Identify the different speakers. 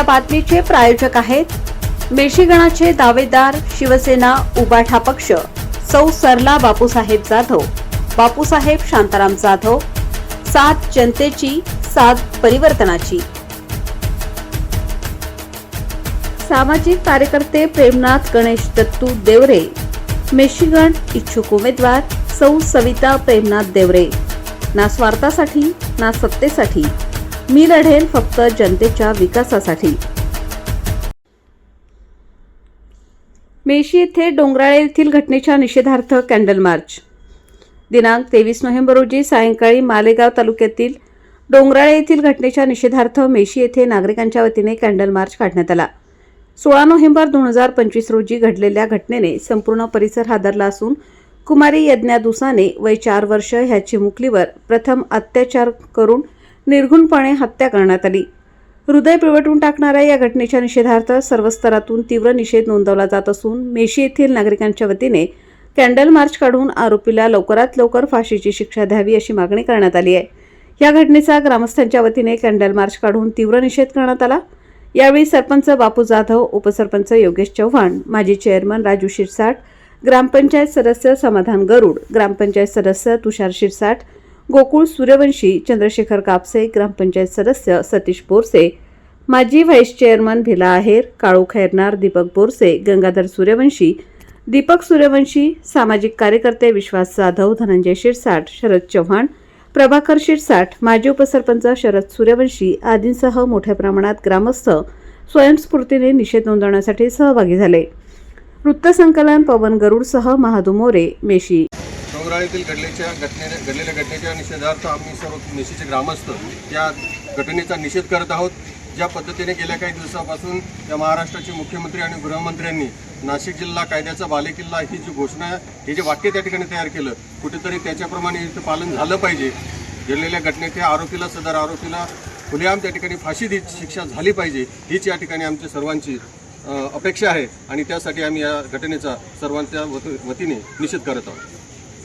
Speaker 1: या बातमीचे प्रायोजक आहेत मेशीगणाचे दावेदार शिवसेना उबाठा पक्ष सौ सरला बापूसाहेब जाधव बापूसाहेब शांताराम जाधव सात जनतेची सात परिवर्तनाची. सामाजिक कार्यकर्ते प्रेमनाथ गणेश दत्तू देवरे मेशिगण इच्छुक उमेदवार सौ सविता प्रेमनाथ देवरे. ना स्वार्थासाठी ना सत्तेसाठी. मी लढेल फक्त जनतेच्या विकासासाठी. मेशी येथे डोंगराळे येथील घटनेच्या निषेधार्थ कॅन्डल मार्च. दिनांक तेवीस नोव्हेंबर रोजी सायंकाळी मालेगाव तालुक्यातील डोंगराळे येथील घटनेच्या निषेधार्थ मेशी येथे नागरिकांच्या वतीने कॅन्डल मार्च काढण्यात आला. सोळा नोव्हेंबर दोन हजार पंचवीस रोजी घडलेल्या घटनेने संपूर्ण परिसर हादरला असून कुमारी यज्ञादुसाने वय चार वर्ष ह्या चिमुकलीवर प्रथम अत्याचार करून निर्घुणपणे हत्या करण्यात आली. हृदय पिवटून टाकणाऱ्या या घटनेच्या निषेधार्थ सर्व स्तरातून तीव्र निषेध नोंदवला जात असून मेशी येथील नागरिकांच्या वतीने कॅन्डल मार्च काढून आरोपीला लवकरात लवकर फाशीची शिक्षा द्यावी अशी मागणी करण्यात आली आहे. या घटनेचा ग्रामस्थांच्या वतीने कॅन्डल मार्च काढून तीव्र निषेध करण्यात आला. यावेळी सरपंच बापू जाधव उपसरपंच योगेश चव्हाण माजी चेअरमन राजू शिरसाट ग्रामपंचायत सदस्य समाधान गरुड ग्रामपंचायत सदस्य तुषार शिरसाट गोकुळ सूर्यवंशी चंद्रशेखर कापसे ग्रामपंचायत सदस्य सतीश बोरसे माजी व्हाईस चेअरमन भिला आहेर काळू खैरनार दीपक बोरसे गंगाधर सूर्यवंशी दीपक सूर्यवंशी सामाजिक कार्यकर्ते विश्वास जाधव धनंजय शिरसाट शरद चव्हाण प्रभाकर शिरसाट माजी उपसरपंच शरद सूर्यवंशी आदींसह मोठ्या प्रमाणात ग्रामस्थ स्वयंस्फूर्तीने निषेध नोंदवण्यासाठी सहभागी झाले. वृत्तसंकलन पवन गरुडसह महादू मोरे मेशी
Speaker 2: डोंगराळीतील घडलेच्या घटने घडलेल्या घटनेच्या निषेधार्थ आम्ही सर्व मेशीचे ग्रामस्थ या घटनेचा निषेध करत आहोत. ज्या पद्धतीने गेल्या काही दिवसापासून या महाराष्ट्राचे मुख्यमंत्री आणि गृहमंत्र्यांनी नाशिक जिल्हा कायद्याचा बालेकिल्ला ही जी घोषणा हे जे वाक्य त्या ठिकाणी तयार केलं कुठेतरी त्याच्याप्रमाणे इथं पालन झालं पाहिजे. घडलेल्या घटनेच्या आरोपीला सदर आरोपीला खुलेआम त्या ठिकाणी फाशी दी शिक्षा झाली पाहिजे हीच या ठिकाणी आमच्या सर्वांची अपेक्षा आहे. आणि त्यासाठी आम्ही या घटनेचा सर्वांच्या वत- वतीने निषेध करत आहोत.